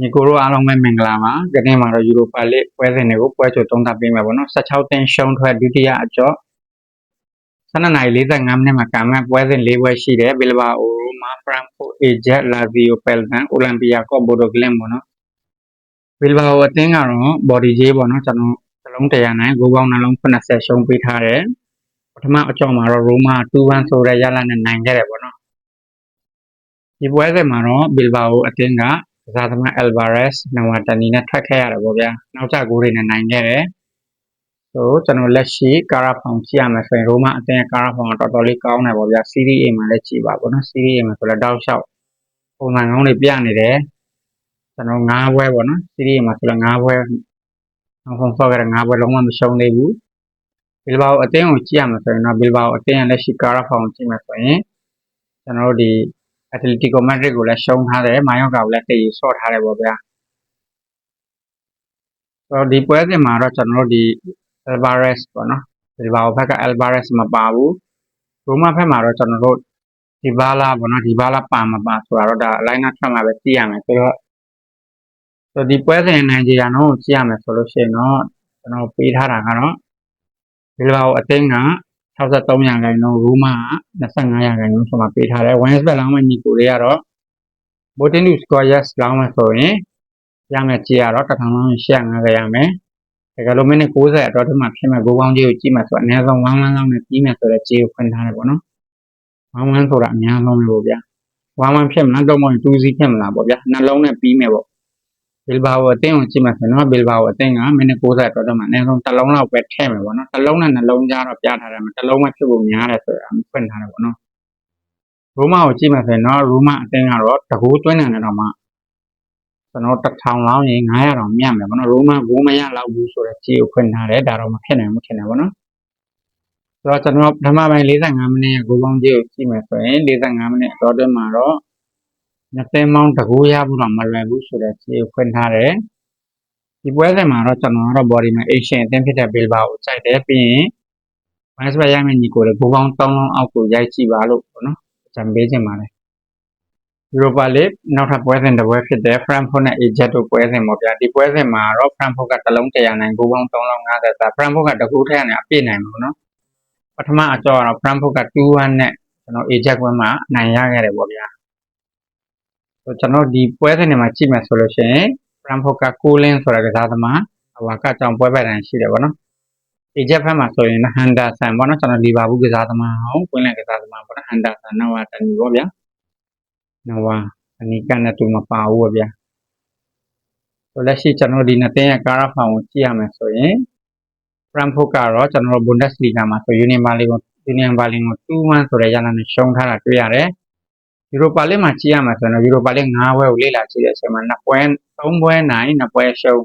ညီကိုတို့အားလုံးပဲမင်္ဂလာပါ။ဒီနေ့မှာတော့ယူရိုပါလစ်ပွဲစဉ်တွေကိုပွဲချိုသုံးသပ်ပေးမယ်ပေါ့နော်။16သင်းရှုံးထွက်ဒုတိယအကျော့12နာရီ45မိနစ်မှာကာမန်ပွဲစဉ်၄ပွဲရှိတယ်။ဘီလဘာအိုရိုမာဖရန်ဖိုအေဂျက်လာဗီယိုပယ်လန်အိုလံပီယာကော့ဘိုဒိုဂလင်ပေါ့နော်။ဘီလဘာအိုအသင်းကတော့ဘော်ဒီဂျေးပေါ့နော်ကျွန်တော်စလုံးတရားနိုင်ဂိုးပေါင်းနှလုံး80ရှုံးပေးထားတယ်။ပထမအကျော့မှာတော့ရိုမာ2-1ဆိုတဲ့ရလဒ်နဲ့နိုင်ခဲ့တယ်ပေါ့နော်။ဒီပွဲစဉ်မှာတော့ဘီလဘာအိုအသင်းက ကစားသမား Alvarez နဝတနီနဲ့ထွက်ခဲ့ရတယ်ပေါ့ဗျာနောက်ကျဂိုးတွေနဲ့နိုင်ခဲ့တယ်ဆိုကျွန်တော်လက်ရှိကာရာဖောင်ကြည့်ရမယ်ဆိုရင်ရိုမာအသင်းကာရာဖောင်တော်တော်လေးကောင်းတယ်ပေါ့ဗျာ Serie A မှာလည်းကြည့်ပါပေါ့နော် Serie A မှာဆိုလည်းတောက်လျှောက်ပုံစံကောင်းတွေပြနေတယ်ကျွန်တော်၅ဘွဲပေါ့နော် Serie A မှာဆိုလည်း၅ဘွဲနောက်ဆုံးဆော့ခဲ့တဲ့၅ဘွဲလုံးဝမရှုံးသေးဘူးဘီလဘာအသင်းကိုကြည့်ရမယ်ဆိုရင်တော့ဘီလဘာအသင်းရဲ့လက်ရှိကာရာဖောင်ကြည့်မယ်ဆိုရင်ကျွန်တော်တို့ဒီ Atletico Madrid ကိုလည်းရှုံးထားတယ်မာယော့ကာကိုလည်းတည်ဆော့ထားတယ်ပေါ့ဗျာဆိုတော့ဒီပွဲစဉ်မှာတော့ကျွန်တော်တို့ဒီ Alvarez ပေါ့နော်ဒီဘာဘက်က Alvarez မပါဘူးရိုမာဘက်မှာတော့ကျွန်တော်တို့ဒီဘာလာပေါ့နော်ဒီဘာလာပါမပါဆိုတာတော့ဒါ line up ထွက်မှာပဲသိရမယ်ဆိုတော့ဆိုဒီပွဲစဉ်နိုင်ကြရတော့ကြည့်ရမယ်ဆိုလို့ရှိရင်တော့ကျွန်တော်ပေးထားတာကတော့ဒီဘာအသင်းက 63ရာခိုင်နှုန်းရူမာက25ရာခိုင်နှုန်းဆိုမှပေးထားတယ်။ Wednesday လောင်းမဲ့ညီကိုတွေကတော့ Voting to score yes လောင်းမဲ့ဆိုရင်ရမယ်ကြည့်ရတော့တစ်ထောင်လုံး850ရမယ်။ဒါကလို့မိနစ်60အတော့ဒီမှာဖြစ်မဲ့ဂိုးကောင်းကြီးကိုကြည့်မှဆိုအနည်းဆုံး1 1လောက်နဲ့ပြီးမယ်ဆိုတော့ကြေးကိုဖွင့်ထားတယ်ပေါ့နော်။1 1ဆိုတာအများဆုံးပဲပေါ့ဗျာ။1 1ဖြစ်မလားတော့မဟုတ်2စီးဖြစ်မလားပေါ့ဗျာ။နှလုံးနဲ့ပြီးမယ်ပေါ့ ဘီလဘာကိုအသင်းကိုကြည့်မှဆိုတော့ဘီလဘာကိုအသင်းကမိနစ်60တော့တော့မှအနည်းဆုံးတစ်လုံးလောက်ပဲထည့်မယ်ပေါ့နော်တစ်လုံးနဲ့နှလုံးကြားတော့ပြထားတယ်မှာတစ်လုံးပဲဖြစ်ဖို့များတယ်ဆိုတာဖွင့်ထားတယ်ပေါ့နော်ရိုမာကိုကြည့်မှဆိုရင်တော့ရိုမာအသင်းကတော့တကူသွင်းတယ်တော့မှကျွန်တော်တစ်ထောင်လောင်းရင်900တောင်မြတ်မယ်ပေါ့နော်ရိုမာဂိုးမရလောက်ဘူးဆိုတော့ကြေးကိုဖွင့်ထားတယ်ဒါတော့မဖြစ်နိုင်ဘူးထင်တယ်ပေါ့နော်ဆိုတော့ကျွန်တော်ပထမပိုင်း45မိနစ်ရဲ့ဂိုးပေါင်းကြေးကိုကြည့်မယ်ဆိုရင်45မိနစ်အတော်တွင်းမှာတော့ နှစ်သိန်းမောင်းတကူရဖို့တော့မလွယ်ဘူးဆိုတော့ခြေဖွင့်ထားတယ်ဒီပွဲစဉ်မှာတော့ကျွန်တော်ကတော့ body မှာ Asian အသင်းဖြစ်တဲ့ Bilbao ကိုစိုက်တယ်ပြီးရင် Vice ဘက်ရိုက်မယ့်ညီကိုလည်းဘူပေါင်း3လုံးအောက်ကိုရိုက်ကြည့်ပါလို့ပေါ့နော်အကြံပေးချင်ပါတယ် Europa League နောက်ထပ်ပွဲစဉ်တစ်ပွဲဖြစ်တဲ့ Frankfurt နဲ့ Ajax တို့ပွဲစဉ်ပေါ့ဗျာဒီပွဲစဉ်မှာတော့ Frankfurt ကတစ်လုံး100နိုင်ဘူပေါင်း3လုံး50သာ Frankfurt ကတကူထက်နဲ့အပြည့်နိုင်မှာပေါ့နော်ပထမအကြောကတော့ Frankfurt က2-1နဲ့ကျွန်တော် Ajax ပွဲမှာအနိုင်ရခဲ့တယ်ပေါ့ဗျာ ကျွန်တော်ဒီပွဲစဉ်တွေမှာကြည့်မယ်ဆိုလို့ရှိရင် Frankfurt ကကိုလင်းဆိုတဲ့ကစားသမားဟိုကကြောင်ပွဲပိုင်တိုင်းရှိတယ်ဗောနော်။ Egypt ဘက်မှာဆိုရင် Henderson ဗောနော်ကျွန်တော်လီဗာပူးကစားသမားဟောင်းကွင်းလက်ကစားသမားဗောနော် Henderson နဝတနီဗောဗျာ။နဝအနီကနဲ့တူမပါဘူးဗောဗျာ။ဆိုလက်ရှိကျွန်တော်ဒီနှစ်သင်းရဲ့ကာရာဖောင်ကိုကြည့်ရမယ်ဆိုရင် Frankfurt ကတော့ကျွန်တော် Bundesliga မှာဆို Union Berlin ကို Union Berlin ကို2-1ဆိုတဲ့ရလဒ်နဲ့ရှုံးထားတာတွေ့ရတယ်။ ယူရိုပါလစ်မှာကြည့်ရမှာဆိုတော့ယူရိုပါလစ်၅ဘွဲကိုလေ့လာကြည့်တဲ့အချိန်မှာနှစ်ပွဲ၃ဘွဲနိုင်နှစ်ပွဲရှုံး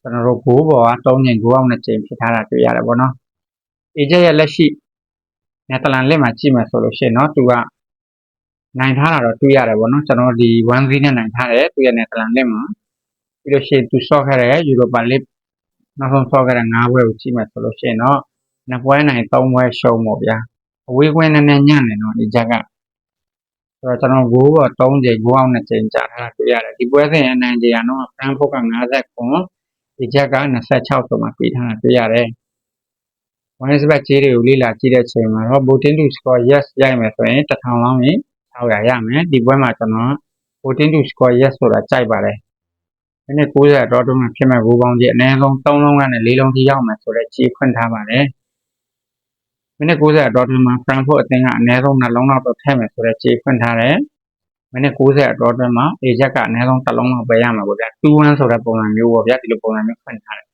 ကျွန်တော်တို့ဂိုးပေါ်က၃ချိန်ဂိုးအောင်နှစ်ချိန်ဖြစ်ထားတာတွေ့ရတယ်ပေါ့နော်။အေဂျက်ရဲ့လက်ရှိနယ်သာလန်လက်မှာကြည့်မယ်ဆိုလို့ရှိရင်တော့သူကနိုင်ထားတာတော့တွေ့ရတယ်ပေါ့နော်ကျွန်တော်ဒီ1 0နဲ့နိုင်ထားတယ်သူရဲ့နယ်သာလန်လက်မှာပြီးလို့ရှိရင်သူဆော့ခဲ့တဲ့ယူရိုပါလစ်နောက်ဆုံးဆော့ခဲ့တဲ့၅ဘွဲကိုကြည့်မယ်ဆိုလို့ရှိရင်တော့နှစ်ပွဲနိုင်၃ဘွဲရှုံးပေါ့ဗျာအဝေးကွင်းနဲ့ညံ့နေတော့အေဂျက်ကဆို တော့ကျွန်တော်ဂိုးတော့3ချိန်ဂိုးအောင်2ချိန်ကြာထားတာတွေ့ရတယ်ဒီပွဲစဉ်အနိုင်ကြရတော့ဖရန်ဖို့က50ခွန်ဒီချက်က26ဆိုမှပြီးထားတာတွေ့ရတယ်ဝိုင်းစဘက်ခြေတွေကိုလေ့လာကြည့်တဲ့ချိန်မှာတော့ voting to score yes ရိုက်မယ်ဆိုရင်1000လောင်းရင်600ရမယ်ဒီပွဲမှာကျွန်တော် voting to score yes ဆိုတာကြိုက်ပါတယ်ဒီနေ့90တော့တုန်းကဖြစ်မဲ့ဘူပေါင်းကြီးအနည်းဆုံး3လုံးကနေ4လုံးထိရောက်မယ်ဆိုတော့ခြေဖွင့်ထားပါတယ် မိနစ်90အတော်တွင်းမှာ Frankfurt အသင်းကအနည်းဆုံးနှလုံးလောက်တော့ထည့်မယ်ဆိုတော့ခြေဖွင့်ထားတယ်မိနစ်90အတော်တွင်းမှာ Ajax ကအနည်းဆုံးတစ်လုံးလောက်ပဲရမှာပေါ့ဗျာ2-1ဆိုတဲ့ပုံစံမျိုးပေါ့ဗျာဒီလိုပုံစံမျိုးဖွင့်ထားတယ်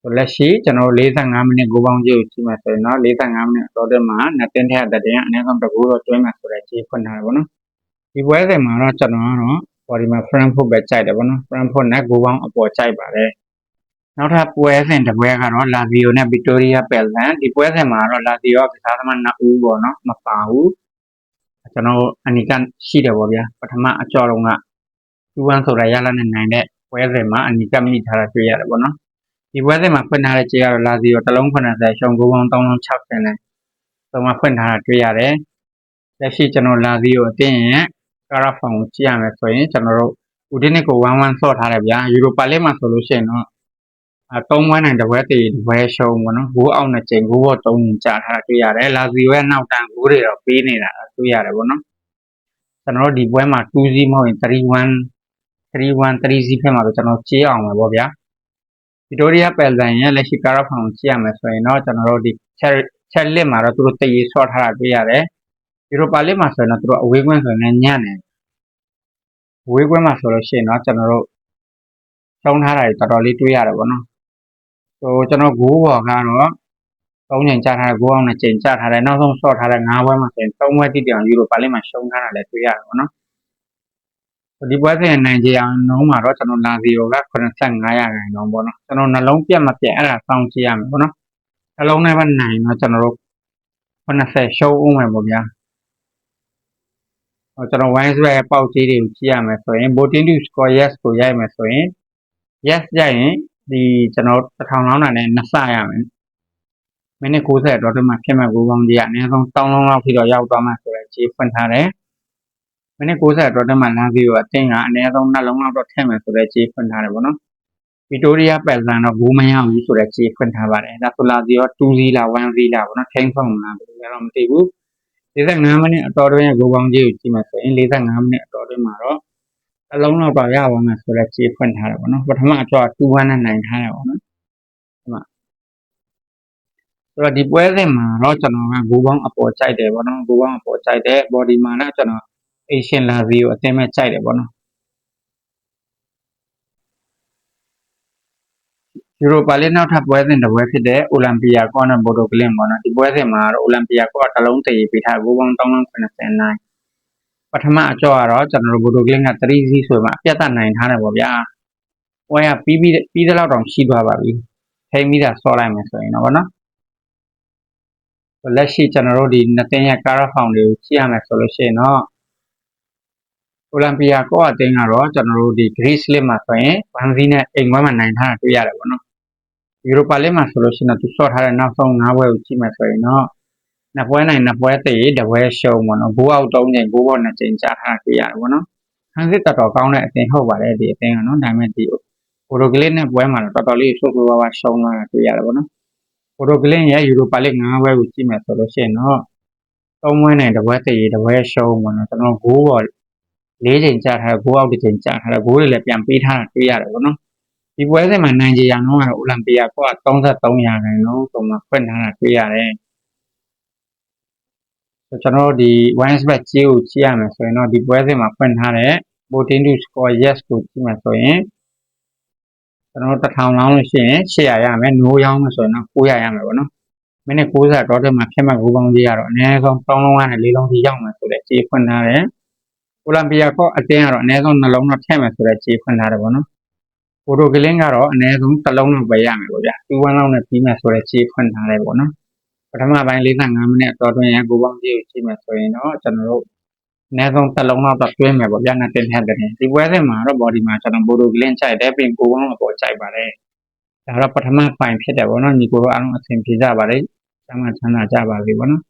ဆိုလက်ရှိကျွန်တော်45မိနစ်ကိုပေါင်းကြည့်ကြည့်မှဆိုရင်တော့45မိနစ်အတော်တွင်းမှာနှစ်တင်းထက်တဲ့တင်ကအနည်းဆုံးတစ်ခုတော့တွင်းမှာဆိုတော့ခြေဖွင့်ထားတယ်ပေါ့နော်ဒီပွဲစဉ်မှာတော့ကျွန်တော်ကတော့ပေါ်ဒီမှာ Frankfurt ပဲကြိုက်တယ်ပေါ့နော် Frankfurt နဲ့ကိုပေါင်းအပေါ်ကြိုက်ပါတယ် နောက်ထပ်ပွဲစဉ်တစ်ပွဲကတော့လာဗီယိုနဲ့ဗီတိုးရီးယားပယ်လန်ဒီပွဲစဉ်မှာတော့လာဗီယိုကစားသမားနှစ်ဦးပေါ့နော်မပါဘူးကျွန်တော်အနီကရှိတယ်ပေါ့ဗျာပထမအကြော်လုံးက2-1ဆိုတဲ့ရလာနဲ့နိုင်တဲ့ပွဲစဉ်မှာအနီကမိထားတာတွေ့ရတယ်ပေါ့နော်ဒီပွဲစဉ်မှာဖွင့်ထားတဲ့ကြေးကတော့လာဗီယိုတစ်လုံး80ရှုံး9ပေါင်း3လုံး60နဲ့သုံးမဖွင့်ထားတာတွေ့ရတယ်လက်ရှိကျွန်တော်လာဗီယိုအတင်းရဲ့ကာရာဖောင်ကိုကြည့်ရမယ်ဆိုရင်ကျွန်တော်တို့ဦးဒီနစ်ကို11ဆော့ထားတယ်ဗျာယူရိုပါလစ်မှာဆိုလို့ရှိရင်တော့ အ3ဝမ်းနိုင်တစ်ပွဲတည်တစ်ပွဲရှုံးပေါ့နော်ဂိုးအောင်နှစ်ချိန်ဂိုးဘော3ရင်ကြာထားတာတွေ့ရတယ်လာဇီရဲ့နောက်တန်းဂိုးတွေတော့ပေးနေတာတွေ့ရတယ်ပေါ့နော်ကျွန်တော်တို့ဒီပွဲမှာ2-0မဟုတ်ရင်3-1 3-1 3-0ဖြစ်မှာတော့ကျွန်တော်ကြေးအောင်ပဲပေါ့ဗျာဗီတိုးရီးယားပယ်ဇန်ရဲ့လက်ရှိကာရာဖောင်ကိုကြည့်ရမယ်ဆိုရင်တော့ကျွန်တော်တို့ဒီချက်ချက်လစ်မှာတော့သူတို့တည်ရေးဆော့ထားတာတွေ့ရတယ်ယူရိုပါလစ်မှာဆိုရင်တော့သူတို့အဝေးကွင်းဆိုရင်လည်းညံ့တယ်အဝေးကွင်းမှာဆိုလို့ရှိရင်တော့ကျွန်တော်တို့ရှုံးထားတာတွေတော်တော်လေးတွေ့ရတယ်ပေါ့နော် ဟိုကျွန်တော်ဂိုးဘော်ကတော့သုံးချိန်ကြာထားတယ်ဂိုးအောင်နဲ့ချိန်ကြာထားတယ်နောက်ဆုံးဆော့ထားတဲ့၅ပွဲမှာဆိုရင်၃ပွဲတိတိအောင်ယူရိုပါလစ်မှာရှုံးထားတာလည်းတွေ့ရတယ်ပေါ့နော်ဒီပွဲစဉ်နိုင်ကြအောင်နှုံးမှာတော့ကျွန်တော်လာဇီယိုက85ရာခိုင်နှုန်းပေါ့နော်ကျွန်တော်နှလုံးပြတ်မပြတ်အဲ့ဒါစောင့်ကြည့်ရမယ်ပေါ့နော်နှလုံးထဲမှာနိုင်တော့ကျွန်တော်တို့80ရှုံးအောင်မယ်ပေါ့ဗျာဟိုကျွန်တော် wine ဆွဲပေါက်ကြီးတွေကိုကြည့်ရမယ်ဆိုရင် voting to score yes ကိုရိုက်မယ်ဆိုရင် yes ရိုက်ရင် ဒီကျွန်တော်တစ်ထောင်လောင်းတာနဲ့နှစ်ဆရမယ်မိနစ်60တော့ဒီမှာဖြစ်မဲ့ကိုကောင်းကြီးကအနည်းဆုံးတောင်းလုံးလောက်ဖြစ်တော့ရောက်သွားမှဆိုတော့ခြေဖွင့်ထားတယ်မိနစ်60တော့ဒီမှာလမ်းပြီးတော့အတင်းကအနည်းဆုံးနှလုံးလောက်တော့ထည့်မယ်ဆိုတော့ခြေဖွင့်ထားတယ်ဗောနော်ဗီတိုးရီးယားပယ်ဆန်တော့ဘူးမရဘူးဆိုတော့ခြေဖွင့်ထားပါတယ်ဒါဆိုလာစီရော2စီလာ1စီလာဗောနော်ထိန်းဖုံလားဘယ်လိုလဲတော့မသိဘူး45မိနစ်အတော်တွင်းရဲ့ဂိုးပေါင်းကြီးကိုကြည့်မယ်ဆိုရင်45မိနစ်အတော်တွင်းမှာတော့ အလုံးလောက်တော့ရပါမယ်ဆိုတော့ခြေဖွင့်ထားတယ်ဗောနော်ပထမအကျော်2-1နဲ့နိုင်ထားတယ်ဗောနော်ဒီမှာဆိုတော့ဒီပွဲစဉ်မှာတော့ကျွန်တော်ကဂိုးပေါင်းအပေါ်ကြိုက်တယ်ဗောနော်ဂိုးပေါင်းအပေါ်ကြိုက်တယ် body မှာလည်းကျွန်တော် Asian လာစီကိုအတင်းမဲ့ကြိုက်တယ်ဗောနော်ယူရိုပါလစ်နောက်ထပ်ပွဲစဉ်တစ်ပွဲဖြစ်တဲ့အိုလံပီယာကောနဲ့ဘိုဒိုကလင်ပေါ့နော်ဒီပွဲစဉ်မှာတော့အိုလံပီယာကောကတစ်လုံးတည်ပြီးထားဂိုးပေါင်း390နိုင် ပထမအကျော်ကတော့ကျွန်တော်တို့ဘိုဒိုကလင်က3စီးဆိုမှအပြတ်သက်နိုင်ထားတယ်ပေါ့ဗျာပွဲကပြီးပြီးပြီးတဲ့လောက်တောင်ရှိသွားပါပြီထိမိတာဆော့လိုက်မယ်ဆိုရင်တော့ဗောနော်လက်ရှိကျွန်တော်တို့ဒီနှစ်သိန်းရဲ့ကာရာဖောင်တွေကိုကြည့်ရမယ်ဆိုလို့ရှိရင်တော့အိုလံပီယာကောအတင်းကတော့ကျွန်တော်တို့ဒီ Greece League မှာဆိုရင်ဘန်ဇီနဲ့အိမ်ခွဲမှာနိုင်ထားတာတွေ့ရတယ်ပေါ့နော်ယူရိုပါလစ်မှာဆိုလို့ရှိရင်တော့သူဆော့ထားတဲ့နောက်ဆုံး၅ဘွဲကိုကြည့်မယ်ဆိုရင်တော့ နှစ်ပွဲနိုင်နှစ်ပွဲတည်တပွဲရှုံးပေါ့နော်ဘိုးအောက်၃ချိန်ဘိုးဘောနှစ်ချိန်ကြားထားတာတွေ့ရတယ်ပေါ့နော်ဟန်စစ်တော်တော်ကောင်းတဲ့အတင်းဟုတ်ပါတယ်ဒီအတင်းကနော်ဒါပေမဲ့ဒီပိုရိုကလစ်နဲ့ပွဲမှာတော့တော်တော်လေးဆိုးဆိုးဝါးဝါရှုံးလာတာတွေ့ရတယ်ပေါ့နော်ပိုရိုကလစ်ရဲ့ယူရိုပါလစ်၅ဘွဲကိုကြည့်မယ်ဆိုလို့ရှိရင်တော့သုံးပွဲနိုင်တပွဲတည်တပွဲရှုံးပေါ့နော်ကျွန်တော်ဂိုးပေါ်၄ချိန်ကြာထားတဲ့ဂိုးအောက်တစ်ချိန်ကြာထားတဲ့ဂိုးတွေလည်းပြန်ပေးထားတာတွေ့ရတယ်ပေါ့နော်ဒီပွဲစဉ်မှာနိုင်ကြရအောင်ကတော့အိုလံပီယာက33ရာခိုင်နှုန်းဆိုမှဖွင့်ထားတာတွေ့ရတယ် ကျွန်တော်ဒီ wines bet ကြီးကိုကြည့်ရမယ်ဆိုရင်တော့ဒီပွဲစဉ်မှာဖွင့်ထားတဲ့ voting to score yes ကိုကြည့်မယ်ဆိုရင်ကျွန်တော်တစ်ထောင်လောင်းလို့ရှိရင်800ရမယ် no ရောင်းမယ်ဆိုရင်တော့900ရမယ်ပေါ့နော်မိနစ်60တော့တဲ့မှာဖြစ်မဲ့ဂိုးပေါင်းကြီးကတော့အနည်းဆုံး3လုံးကနေ4လုံးထိရောက်မယ်ဆိုတဲ့ခြေဖွင့်ထားတယ်ကိုလံဘီယာကောအတင်းကတော့အနည်းဆုံးနှလုံးတော့ထည့်မယ်ဆိုတဲ့ခြေဖွင့်ထားတယ်ပေါ့နော်ပိုတိုကလင်းကတော့အနည်းဆုံးတစ်လုံးတော့ပဲရမယ်ပေါ့ဗျာ2-1လောက်နဲ့ပြီးမယ်ဆိုတဲ့ခြေဖွင့်ထားတယ်ပေါ့နော် ပထမပိုင်း45မိနစ်အတော်တွင်းရကိုပေါင်းကြီးကိုကြည့်မယ်ဆိုရင်တော့ကျွန်တော်တို့အနည်းဆုံးတစ်လုံးတော့တွင်းမယ်ပေါ့ဗျာနဲ့တင်ထက်တဲ့ဒီပွဲစဉ်မှာတော့ body မှာကျွန်တော်ပိုတိုကလင်းကြိုက်တယ်ပြင်ကိုပေါင်းအပေါ်ကြိုက်ပါတယ်ဒါတော့ပထမပိုင်းဖြစ်တယ်ပေါ့နော်ညီကိုတို့အားလုံးအဆင်ပြေကြပါလိမ့်ကျမ်းချမ်းသာကြပါစေပေါ့နော်